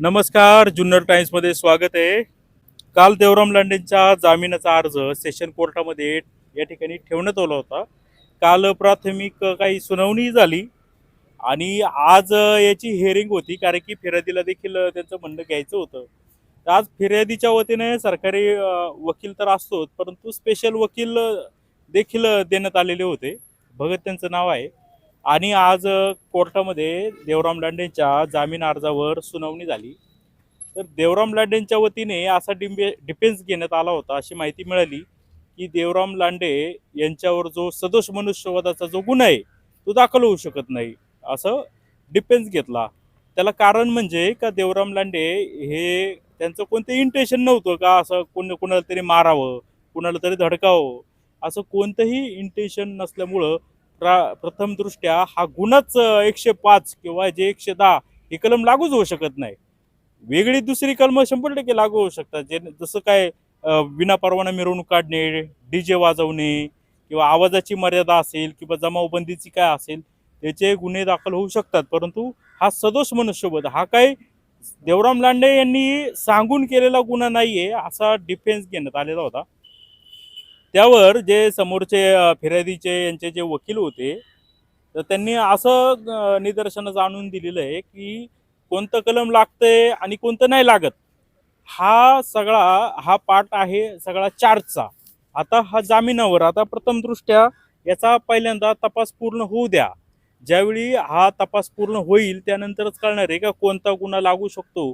नमस्कार जुन्नर टाइम्समध्ये स्वागत आहे. काल देवराम लांडेंच्या जामिनाचा अर्ज सेशन कोर्टामध्ये या ठिकाणी ठेवण्यात आला होता. काल प्राथमिक काही सुनावणी झाली आणि आज याची हेअरिंग होती कारण की फिर्यादीला देखील त्यांचं म्हणणं घ्यायचं होतं. तर आज फिर्यादीच्या वतीने सरकारी वकील तर असतोच परंतु स्पेशल वकील देखील देण्यात आलेले होते. भगत त्यांचं नाव आहे. आणि आज कोर्टामध्ये देवराम लांडेंच्या जामीन अर्जावर सुनावणी झाली. तर देवराम लांडेंच्या वतीने असा डिंबे डिफेन्स घेण्यात आला होता अशी माहिती मिळाली की देवराम लांडे यांच्यावर जो सदोष मनुष्यवादाचा जो गुन्हा आहे तो दाखल होऊ शकत नाही असं डिफेन्स घेतला. त्याला कारण म्हणजे का देवराम लांडे हे त्यांचं कोणतं इंटेन्शन नव्हतं का असं कोण कोणाला तरी मारावं कुणाला तरी धडकावं असं कोणतंही इंटेन्शन नसल्यामुळं प्रथमदृष्ट्या हा गुन्हाच एकशे पाच किंवा जे एकशे दहा हे कलम लागूच होऊ शकत नाही. वेगळी दुसरी कलम शंभर टक्के लागू होऊ शकतात. जे जसं काय विना विनापरवाना मिरवणूक काढणे डीजे वाजवणे किंवा आवाजाची मर्यादा असेल किंवा जमावबंदीची काय असेल त्याचे गुन्हे दाखल होऊ शकतात. परंतु हा सदोष मनुष्यबोध हा काही देवराम लांडे यांनी सांगून केलेला गुन्हा नाहीये असा डिफेन्स घेण्यात आलेला होता. त्यावर जे समोरचे फिर्यादीचे यांचे जे वकील होते तर त्यांनी असं अ, निदर्शनास आणून दिलेलं आहे की कोणतं कलम लागतंय आणि कोणतं नाही लागत. हा सगळा हा पाठ आहे सगळा चार्जचा आता हा जामिनावर आता प्रथमदृष्ट्या याचा पहिल्यांदा तपास पूर्ण होऊ द्या. ज्यावेळी हा तपास पूर्ण होईल त्यानंतरच कळणार आहे का कोणता गुन्हा लागू शकतो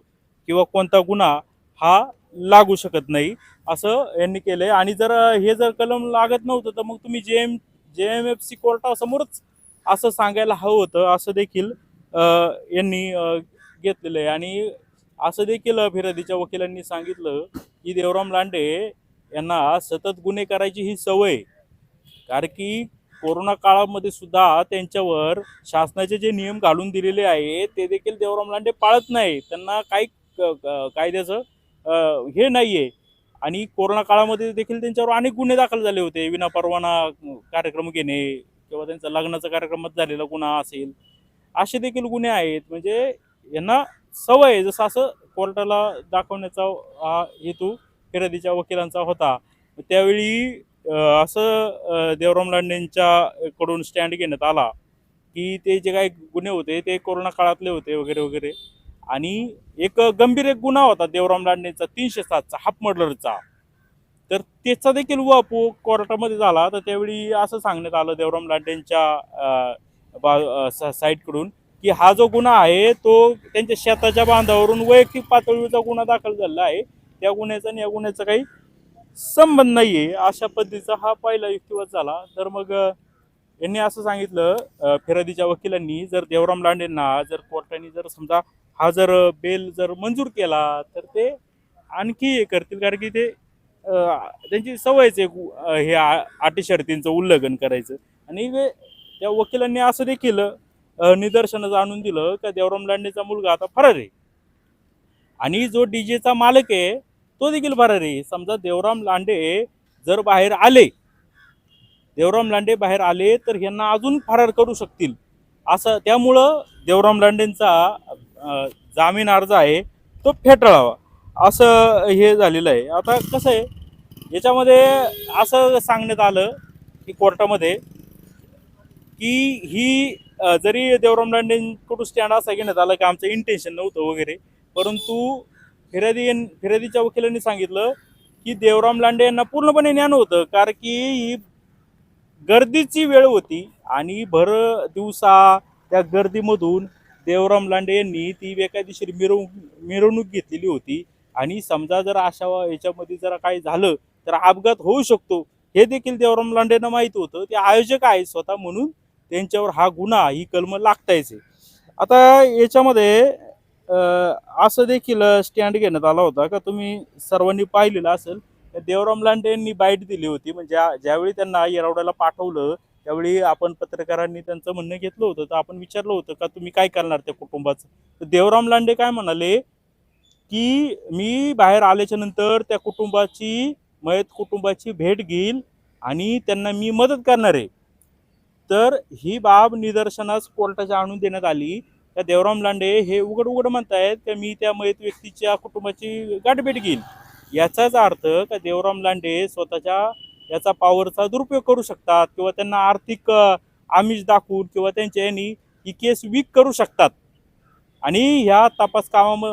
किंवा कोणता गुन्हा हा लागू शकत नाही असं यांनी केलंय. आणि जर हे जर कलम लागत नव्हतं तर मग तुम्ही जे एम जे एम एफ सी कोर्टासमोरच असं सांगायला हवं होतं असं देखील यांनी घेतलेलं आहे. आणि असं देखील फिर्यादीच्या वकिलांनी सांगितलं की देवराम लांडे यांना सतत गुन्हे करायची ही सवय आहे. कारण की कोरोना काळामध्ये सुद्धा त्यांच्यावर शासनाचे जे नियम घालून दिलेले आहे ते देखील देवराम लांडे पाळत नाही. त्यांना काही कायद्याचं हे नाही आहे आणि कोरोना काळामध्ये देखील त्यांच्यावर अनेक गुन्हे दाखल झाले होते. विनापरवाना कार्यक्रम घेणे किंवा त्यांचा लग्नाचा कार्यक्रमात झालेला गुन्हा असेल. असे देखील गुन्हे आहेत. म्हणजे यांना सवय आहे. जसं असं कोर्टाला दाखवण्याचा हा हेतू फिर्यादीच्या वकिलांचा होता. त्यावेळी असं देवराम लांडेंच्या कडून स्टँड घेण्यात आला की ते जे काही गुन्हे होते ते कोरोना काळातले होते वगैरे वगैरे. आणि एक गंभीर एक गुन्हा होता देवराम लांडेंचा तीनशे सातचा हाफ मर्डरचा. तर त्याचा देखील वापू कोर्टामध्ये झाला. तर त्यावेळी असं सांगण्यात आलं देवराम लांडेंच्या बा- सा- साईडकडून की हा जो गुन्हा आहे तो त्यांच्या शेताच्या बांधावरून वैयक्तिक पातळीवरचा गुन्हा दाखल झालेला आहे. त्या गुन्ह्याचा आणि या गुन्ह्याचा काही संबंध नाही आहे अशा पद्धतीचा हा पहिला युक्तिवाद झाला. तर मग यांनी असं सांगितलं अ, फिर्यादीच्या वकिलांनी जर देवराम लांडेंना जर कोर्टाने जर समजा हा जर बेल जर मंजूर केला तर ते आणखी हे करतील. कारण की ते त्यांची सवयच आहे हे आटी शर्तींचं उल्लंघन करायचं. आणि त्या वकिलांनी असं देखील निदर्शनाचं निदर्शनास आणून दिलं का देवराम लांडेचा मुलगा आता फरार आहे. आणि जो डीजेचा मालक आहे तो देखील फरार आहे. समजा देवराम लांडे जर बाहेर आले देवराम लांडे बाहेर आले तर यांना अजून फरार करू शकतील. असं त्यामुळं देवराम लांडेंचा जामीन अर्ज आहे तो फेटाळावा. असं हे झालेलं आहे. आता कसं आहे याच्यामध्ये असं सांगण्यात आलं की कोर्टामध्ये की ही जरी देवराम लांडेंकडून स्टँड असा घेण्यात आला की आमचं इंटेन्शन नव्हतं वगैरे परंतु फिर्यादी फिर्यादीच्या वकिलांनी सांगितलं की देवराम लांडे यांना पूर्णपणे ज्ञान होतं कारण की ही गर्दीची वेळ होती आणि भर दिवसा त्या गर्दीमधून देवराम लांडे यांनी ती बेकायदेशीर मिरवणूक मिरवणूक घेतलेली होती. आणि समजा जर अशा याच्यामध्ये जर काही झालं तर अपघात होऊ शकतो. हे देखील देवराम लांडेंना माहीत होतं. ते आयोजक आहेत स्वतः म्हणून. त्यांच्यावर हा गुन्हा ही कलम लागतायच. आता याच्यामध्ये असं देखील स्टँड घेण्यात आला होता का? तुम्ही सर्वांनी पाहिलेलं असेल. देवराम लांडे यांनी बाईट दिली होती. म्हणजे ज्या- ज्यावेळी त्यांना येरवड्याला पाठवलं त्यावेळी आपण पत्रकारांनी त्यांचं म्हणणं घेतलं होतं तर आपण विचारलं होतं का तुम्ही काय करणार त्या कुटुंबाचं? तर देवराम लांडे काय म्हणाले की मी बाहेर आल्याच्यानंतर त्या कुटुंबाची मयत कुटुंबाची भेट घेईल आणि त्यांना मी मदत करणार आहे. तर ही बाब निदर्शनास कोर्टाच्या आणून देण्यात आली. त्या देवराम लांडे हे उघड उघड म्हणतायत का मी त्या मयत व्यक्तीच्या कुटुंबाची गाठभेट घेईल. याचाच अर्थ का देवराम लांडे स्वतःच्या याचा पॉवरचा दुरुपयोग करू शकतात किंवा त्यांना आर्थिक आमिष दाखवून किंवा त्यांच्या यांनी ही केस वीक करू शकतात. आणि ह्या तपास कामाम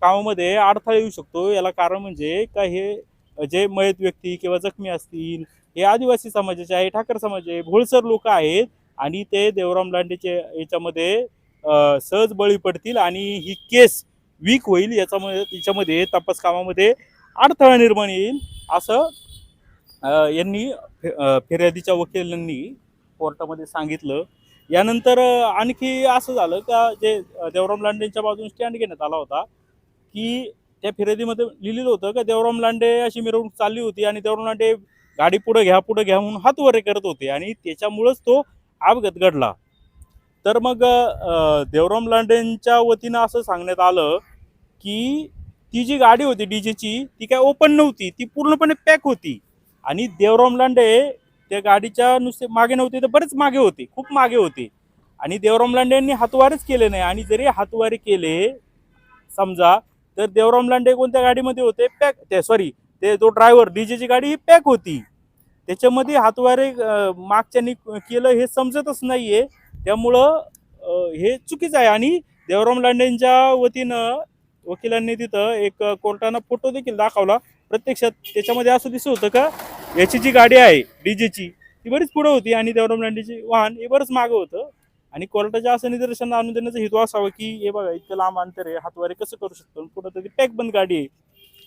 कामामध्ये अडथळा येऊ शकतो. याला कारण म्हणजे का हे जे मयत व्यक्ती किंवा जखमी असतील हे आदिवासी समाजाचे आहे ठाकर समाज आहे भोळसर लोक आहेत आणि ते देवराम लांडेचे याच्यामध्ये सहज बळी पडतील आणि ही केस वीक होईल याच्यामध्ये याच्यामध्ये तपास कामामध्ये अडथळा निर्माण येईल असं यांनी फिर्यादीच्या वकिलांनी कोर्टामध्ये सांगितलं. यानंतर आणखी असं झालं का जे देवराम लांडेंच्या बाजूने स्टँड घेण्यात आला होता की त्या फिर्यादीमध्ये लिहिलेलं होतं का देवराम लांडे अशी मिरवणूक चालली होती आणि देवराम लांडे गाडी पुढं घ्या पुढं घ्या म्हणून हातवरे करत होते आणि त्याच्यामुळंच तो अपघात घडला. तर मग देवराम लांडेंच्या वतीनं असं सांगण्यात आलं की ती जी गाडी होती डीजेची ती काय ओपन नव्हती ती पूर्णपणे पॅक होती. आणि देवराम लांडे त्या गाडीच्या नुसते मागे नव्हते तर बरेच मागे होते खूप मागे होते. आणि देवराम लांडे यांनी हातवारेच केले नाही. आणि जरी हातवारे केले समजा तर देवराम लांडे कोणत्या गाडीमध्ये होते? पॅक ते सॉरी ते तो ड्रायव्हर डीजेची गाडी ही पॅक होती. त्याच्यामध्ये हातवारे मागच्यानी केलं हे समजतच नाहीये. त्यामुळं हे चुकीचं आहे. आणि देवराम लांडेंच्या वतीनं वकिलांनी तिथं एक कोर्टानं फोटो देखील दाखवला. प्रत्यक्षात त्याच्यामध्ये असं दिसत होतं का? याची जी गाडी आहे डीजेची ती बरीच पुढे होती आणि देवराम लांडेची वाहन हे बरंच मागं होतं. आणि कोर्टाच्या असं निदर्शन आणून देण्याचा हेतू असावा की हे बघा इतकं लांब अंतर आहे हातवारे कसं करू शकतो? पुढं तरी पॅक बंद गाडी आहे.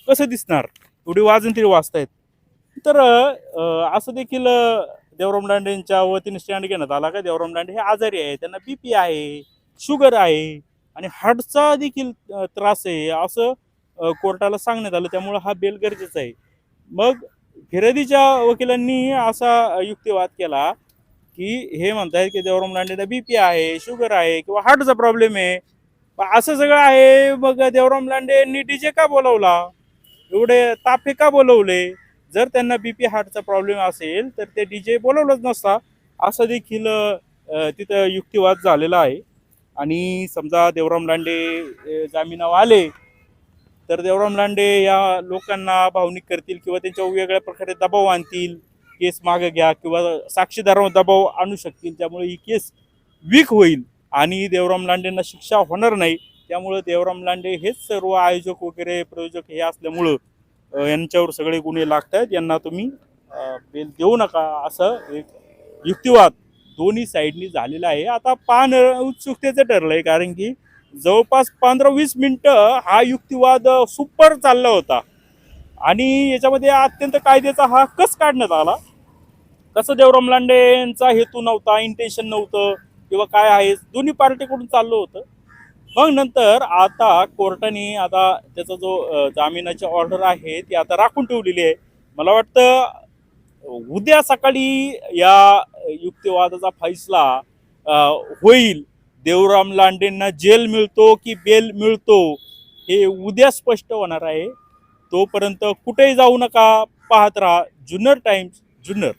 कसं दिसणार? एवढी वाजून तरी वाचतायत तर असं देखील अं, देवराम लांडेंच्या वतीने स्टँड घेण्यात आला का? देवराम लांडे हे आजारी आहे त्यांना बीपी आहे शुगर आहे आणि हार्टचा देखील त्रास आहे असं कोर्टाला सांगण्यात आलं. त्यामुळं हा बेल गरजेचा आहे. मग फिर्यादीच्या वकिलांनी असा युक्तिवाद केला की हे म्हणतायत की देवराम लांडेला बीपी आहे शुगर आहे किंवा हार्टचा प्रॉब्लेम आहे. असं सगळं आहे मग देवराम लांडे यांनी डीजे का बोलवला? एवढे ताफे का बोलवले? जर त्यांना बीपी हार्टचा प्रॉब्लेम असेल तर ते डीजे बोलवलंच नसता. असं देखील तिथं युक्तिवाद झालेला आहे. आणि समजा देवराम लांडे जामिनावर आले तर देवराम लांडे या लोकांना भावनिक करतील किंवा त्यांच्यावर वेगळ्या प्रकारे दबाव आणतील केस मागे घ्या किंवा साक्षीदारावर दबाव आणू शकतील त्यामुळे ही केस वीक होईल आणि देवराम लांडेंना शिक्षा होणार नाही. त्यामुळं देवराम लांडे हेच सर्व आयोजक वगैरे प्रयोजक हे असल्यामुळं यांच्यावर सगळे गुन्हे लागत आहेत यांना तुम्ही बेल देऊ नका असं एक युक्तिवाद दोन्ही साईडनी झालेला आहे. आता पान उत्सुकतेचं ठरलं आहे कारण की जवळपास पंधरा वीस मिनटं हा युक्तिवाद सुपर चालला होता. आणि याच्यामध्ये अत्यंत कायद्याचा हा कस काढण्यात आला. कसं देवराम लांडे यांचा हेतू नव्हता इंटेन्शन नव्हतं किंवा काय आहे दोन्ही पार्टीकडून चाललं होतं. मग नंतर आता कोर्टाने आता त्याचा जो जामिनाची ऑर्डर आहे ती आता राखून ठेवलेली आहे. मला वाटतं उद्या सकाळी या युक्तिवादाचा फैसला होईल. देवराम लांडेंना जेल मिळतो की बेल मिळतो हे उद्या स्पष्ट होणार आहे. तोपर्यंत कुठेही जाऊ नका पाहत राहा जुन्नर टाइम्स जुन्नर.